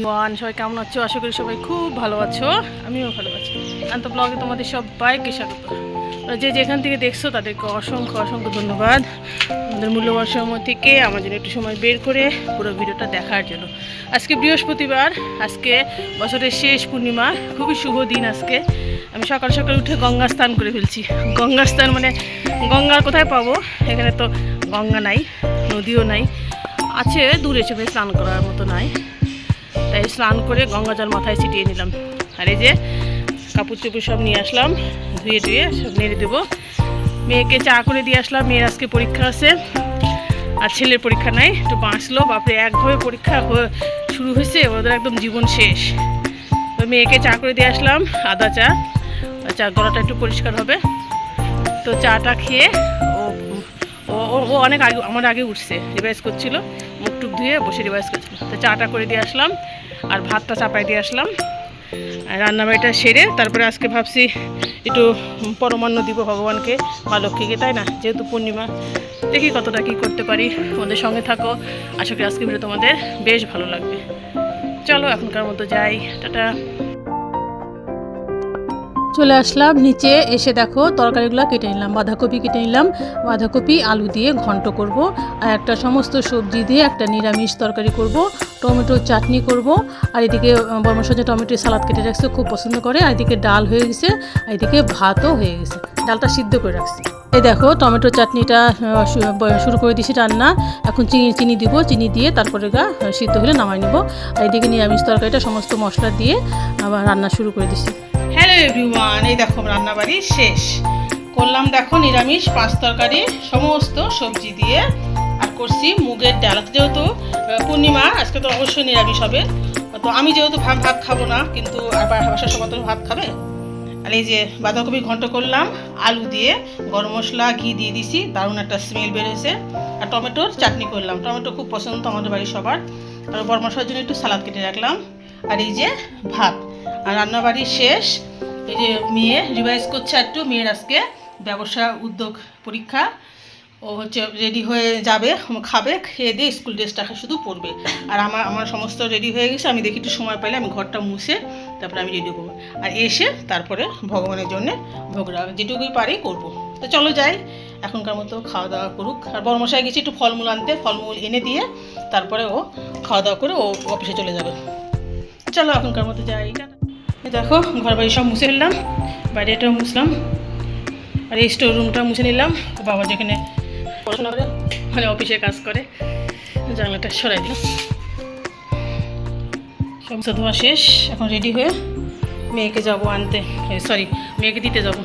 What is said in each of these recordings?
Everyone সবাই কেমন আছো? আশা করি সবাই খুব ভালো আছো। আমিও ভালো আছি। আন্ত ব্লগে তোমাদের সবাইকে স্বাগত। যে যেখান থেকে দেখছ তাদেরকে অসংখ্য অসংখ্য ধন্যবাদ। আমাদের মূল্যবান সময় থেকে আমার জন্য একটু সময় বের করে পুরো ভিডিওটা দেখার জন্য। আজকে বৃহস্পতিবার, আজকে বছরের শেষ পূর্ণিমা, খুবই শুভ দিন আজকে। আমি সকাল সকাল উঠে গঙ্গা স্নান করে ফেলছি। গঙ্গা স্নান মানে গঙ্গা কোথায় পাবো? এখানে তো গঙ্গা নাই, নদীও নাই, আছে দূরে চোখে স্নান করার মতো নাই। তাই স্নান করে গঙ্গা জল মাথায় ছিটিয়ে নিলাম। আর এই যে কাপড় চোপড় সব নিয়ে আসলাম, ধুয়ে ধুয়ে সব নেড়ে দেবো। মেয়েকে চা করে দিয়ে আসলাম, মেয়ের আজকে পরীক্ষা আছে। আর ছেলের পরীক্ষা নাই, একটু বাঁচলো, বাপরে, একভাবে পরীক্ষা শুরু হয়েছে, ওদের একদম জীবন শেষ। তো মেয়েকে চা করে দিয়ে আসলাম, আদা চা। চা গলাটা একটু পরিষ্কার হবে। তো চাটা খেয়ে ও- ও অনেক আগে, আমার আগে উঠছে, রিভাইজ করছিল। মুখ টুক ধুয়ে বসে রিভাইজ করছিল তো চাটা করে দিয়ে আসলাম আর ভাতটা চাপাই দিয়ে আসলাম। রান্নাবাড়িটা সেরে তারপরে আজকে ভাবছি একটু পরমান্ন দিব ভগবানকে বা লক্ষ্মীকে, তাই না? যেহেতু পূর্ণিমা, দেখি কতটা কী করতে পারি। তোমাদের সঙ্গে থাকো। আশা করি আজকে ভিডিও তোমাদের বেশ ভালো লাগবে। চলো এখনকার মতো যাই। টাটা। চলে আসলাম, নিচে এসে দেখো তরকারিগুলো কেটে নিলাম, বাঁধাকপি কেটে নিলাম, বাঁধাকপি, আলু দিয়ে ঘন্ট করব, আর একটা সমস্ত সবজি দিয়ে একটা নিরামিষ তরকারি করব, টমেটো চাটনি করব, আর এদিকে বর্মসজ্জা টমেটো সালাদ কেটে রাখছে, খুব পছন্দ করে, আর এদিকে ডাল হয়ে গেছে, আর এদিকে ভাতও হয়ে গেছে, ডালটা সিদ্ধ করে রাখছি। এই দেখো টমেটো চাটনিটা শুরু করে দিয়েছি রান্না, এখন চিনি চিনি দিব, চিনি দিয়ে তারপরে গা সিদ্ধ হলে নামাই নেব, আর এদিকে নিরামিষ তরকারিটা সমস্ত মশলা দিয়ে আবার রান্না শুরু করে দিছি। এভরিওয়ান এই দেখো রান্নাবাড়ি শেষ। করলাম দেখো নিরামিষ, পাঁচ তরকারি, সমস্ত সবজি দিয়ে। আর করছি মুগের ডাল। যেহেতু পূর্ণিমা, আজকে তো অবশ্যই নিরামিষ হবে। তো আমি যেহেতু ভাত ভাত খাব না, কিন্তু আবার বাসার সবাই তো ভাত খাবে। আর এই যে বাঁধাকপি ঘন্ট করলাম, আলু দিয়ে গরম মশলা, ঘি দিয়ে দিছি, দারুণ একটা স্মেল বেরোয়েছে। আর টমেটোর চাটনি করলাম। টমেটো খুব পছন্দ আমাদের বাড়ির সবার। আর মশলার জন্য একটু সালাদ কেটে রাখলাম। আর এই যে ভাত। আর রান্নাবাড়ি শেষ। এই যে মেয়ে রিভাইজ করছে একটু মেয়ের আজকে ব্যবসা উদ্যোগ পরীক্ষা। ও হচ্ছে রেডি হয়ে যাবে খাবে, খেয়ে দিয়ে স্কুল ড্রেসটা শুধু পরবে। আর আমার আমার সমস্ত রেডি হয়ে গেছে, আমি দেখি একটু সময় পাইলে আমি ঘরটা মুছে তারপরে আমি রেডি করব আর এসে তারপরে ভগবানের জন্যে ভোগ রাখ যেটুকুই পারি করব। তো চলো যাই, এখনকার মতো খাওয়া দাওয়া করুক। আর বড় মশাই গেছি একটু ফলমূল আনতে, ফলমূল এনে দিয়ে তারপরে ও খাওয়া দাওয়া করে ও অফিসে চলে যাবে। চলো এখনকার মতো যাই দেখো ঘর বাড়ি সব মুছে নিলাম, বাইরেটাও মুছলাম, আর এই স্টোর রুমটা মুছে নিলাম। বাবা যেখানে পড়াশোনা করে মানে অফিসে কাজ করে, জানলাটা সরাই দিলাম। সব ধোয়া শেষ, এখন রেডি হয়ে মেয়েকে যাব আনতে সরি মেয়েকে দিতে যাব।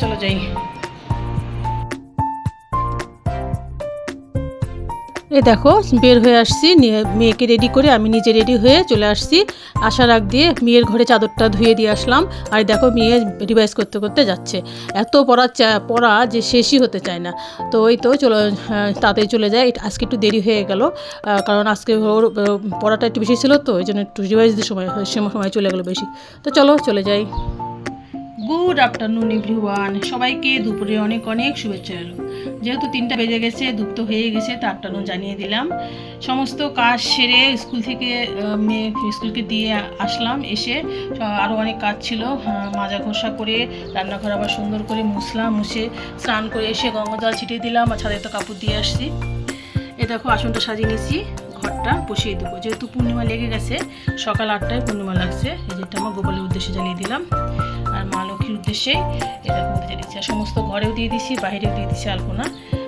চলো যাই। এ দেখো, বের হয়ে আসছি মেয়েকে রেডি করে আমি নিজে রেডি হয়ে চলে আসছি। আসার আগ দিয়ে মেয়ের ঘরে চাদরটা ধুয়ে দিয়ে আসলাম। আর দেখো, মেয়ে রিভাইজ করতে করতে যাচ্ছে। এত পড়া পড়া যে শেষই হতে চায় না। তো ওই তো চলো তাড়াতাড়ি চলে যায়। আজকে একটু দেরি হয়ে গেল কারণ আজকে ওর পড়াটা একটু বেশি ছিল তো, ওই জন্য একটু রিভাইজ সময় সময় চলে গেলো বেশি। তো চলো, চলে যাই। গুড আফটারনুন এভরিওয়ান সবাইকে দুপুরে অনেক অনেক শুভেচ্ছা এলো যেহেতু তিনটা বেজে গেছে দুপ তো হয়ে গেছে, তো আফটারনুন জানিয়ে দিলাম। সমস্ত কাজ সেরে স্কুল থেকে মেয়ে স্কুলকে দিয়ে আসলাম, এসে আরও অনেক কাজ ছিল মাজা ঘষা করে, রান্নাঘর আবার সুন্দর করে মুছলাম, মুছে স্নান করে এসে গঙ্গা জল ছিটিয়ে দিলাম, আর ছাদে তো কাপড় দিয়ে আসছি। এ দেখো, আসনটা সাজিয়ে নিয়েছি, ঘরটা বসিয়ে দেবো। যেহেতু পূর্ণিমা লেগে গেছে, সকাল আটটায় পূর্ণিমা লাগছে, এই যেটা আমার গোপালের উদ্দেশ্যে জ্বালিয়ে দিলাম। আর মা লক্ষ্মীর উদ্দেশ্যে এটা করতে সমস্ত ঘরেও দিয়ে দিছি, বাইরেও দিয়ে দিছি আলপনা।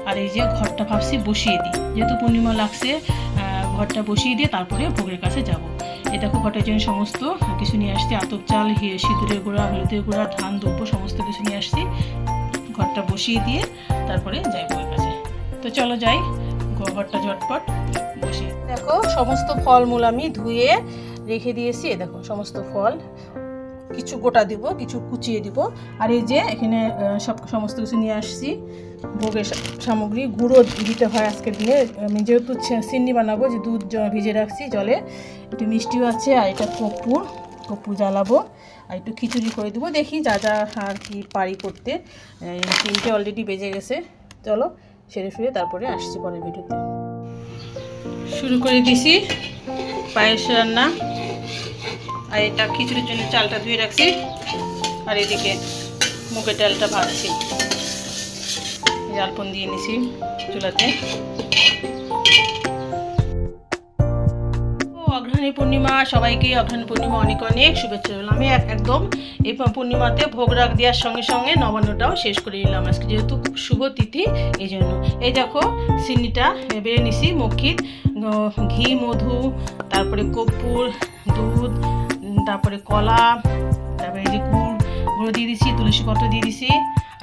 আর এই যে ঘরটা ভাবছি বসিয়ে দিই। যেহেতু পূর্ণিমা লাগছে ঘরটা বসিয়ে দিয়ে তারপরে ভোগের কাছে যাব। এই দেখো ঘটের জন্য সমস্ত কিছু নিয়ে আসছি, আতপ চাল সিঁদুরের গুঁড়া, হলুদের গুঁড়া, ধান দ্রব্য সমস্ত কিছু নিয়ে আসছি। ঘরটা বসিয়ে দিয়ে তারপরে যাই বউয়ের কাছে। তো চলো যাই ঘরটা ঝটপট বসিয়ে দেখো, সমস্ত ফলমূল আমি ধুয়ে রেখে দিয়েছি দেখো সমস্ত ফল। কিছু গোটা দিব, কিছু কুচিয়ে দিব। আর এই যে এখানে সব সমস্ত কিছু নিয়ে আসছি। ভোগের সামগ্রী, গুঁড়ো দিতে হয় আজকের দিনে আমি যেহেতু সিন্নি বানাবো, যে দুধ ভিজে রাখছি জলে। একটু মিষ্টিও আছে, আর এটা কপুর। কপুর জ্বালাবো। আর একটু খিচুড়ি করে দেবো। দেখি যা যা আর কি পারি করতে। তিনটে অলরেডি বেজে গেছে। চলো, সেরে ফিরে তারপরে আসছি পরের ভিডিওতে শুরু করে দিছি পায়েস রান্না। আর এটা খিচুড়ির জন্য চালটা ধুয়ে রাখছি। আর এদিকে মুগের ডালটা ভাজছি। জালপন দিয়ে নিছি চুলাতে। ও, অগ্রহায়ণী পূর্ণিমা সবাইকে অগ্রহায়ণী পূর্ণিমা অনেক অনেক শুভেচ্ছা রইল আমি এক- একদম এই পূর্ণিমাতে ভোগ রাখ দেওয়ার সঙ্গে সঙ্গে নবান্নটাও শেষ করে নিলাম। আজকে যেহেতু শুভ তিথি এই জন্য। এই দেখো চিনিটা বেড়ে নিছি মক্ষিত ঘি মধু তারপরে কর্পূর দুধ তারপরে কলা, তারপরে এই যে গুড়, গুঁড়ো দিয়ে দিছি, তুলসী পত্র দিয়ে দিছি,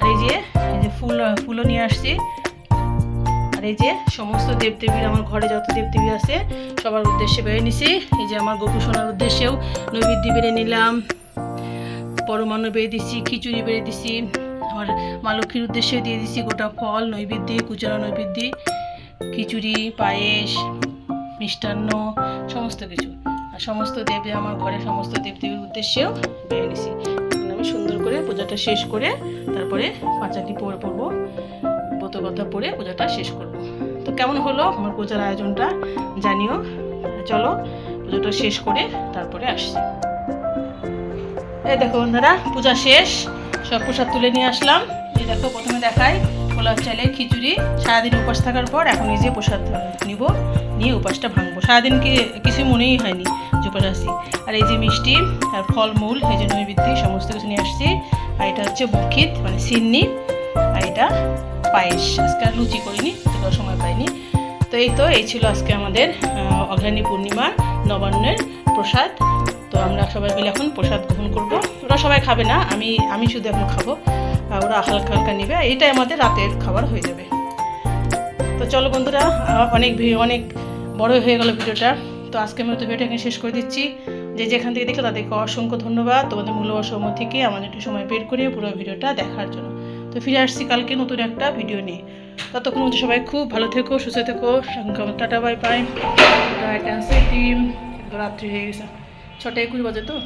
আর এই যে এই যে ফুল, ফুলও নিয়ে আসছি। আর এই যে সমস্ত দেবদেবীর, আমার ঘরে যত দেবদেবী আছে, সবার উদ্দেশ্যে বেড়ে নিছি। এই যে আমার গোপু সোনার উদ্দেশ্যেও নৈবেদ্য বেড়ে নিলাম। পরমাণু বেড়ে দিছি, খিচুড়ি বেড়ে দিছি। আমার মা লক্ষ্মীর উদ্দেশ্যে দিয়ে দিছি গোটা ফল, নৈবেদ্য কুচরা নৈবেদ্য, খিচুড়ি, পায়েস, মিষ্টান্ন, সমস্ত কিছু। আর সমস্ত দেবী, আমার ঘরে সমস্ত দেবদেবীর উদ্দেশ্যেও বেড়ে নিছি। আমি সুন্দর করে পূজাটা শেষ করে তারপরে পাঁচাটি পড়ে পড়ব, ব্রত কথা পড়ে পূজাটা শেষ করব। তো কেমন হলো আমার পূজার আয়োজনটা জানিও। চলো পুজোটা শেষ করে তারপরে আসছি। এই দেখো বন্ধুরা, পূজা শেষ। সব প্রসাদ তুলে নিয়ে আসলাম। এই দেখো প্রথমে দেখাই। পোলাও চালের খিচুড়ি সারাদিন উপাস থাকার পর এখন যে প্রসাদ নিব নিয়ে উপাসটা ভাঙবো। সারাদিন কি কিছু মনেই হয়নি যে উপাস আসছি। আর এই যে মিষ্টি আর ফলমূল এই যে নৈবেদ্য সমস্ত কিছু নিয়ে আসছি। আর এটা হচ্ছে বক্ষিত মানে সিন্নি আর এটা পায়েস। আজকে আর লুচি করিনি তোর সময় পাইনি। তো এই তো এই ছিল আজকে আমাদের আহ, পূর্ণিমা নবান্নের প্রসাদ। তো আমরা সবাই মিলে এখন প্রসাদ গ্রহণ করব। ওরা সবাই খাবে না আমি আমি শুধু এখন খাব। ওরা হালকা হালকা নেবে, এটাই আমাদের রাতের খাবার হয়ে যাবে। তো চলো বন্ধুরা অনেক অনেক বড় হয়ে গেল ভিডিওটা। তো আজকে আমি তো ভিডিওটা শেষ করে দিচ্ছি। যে যেখান থেকে দেখলে তাদেরকে অসংখ্য ধন্যবাদ। তোমাদের মূল্যবান সময় থেকে আমাদের একটু সময় বের করে পুরো ভিডিওটা দেখার জন্য। তো ফিরে আসছি কালকে নতুন একটা ভিডিও নিয়ে। ততক্ষণ মধ্যে সবাই খুব ভালো থেকো, সুস্থ থেকো। টাটা, বাই টিম রাত্রি হয়ে গেছে। ছটা একুশ বাজে তো?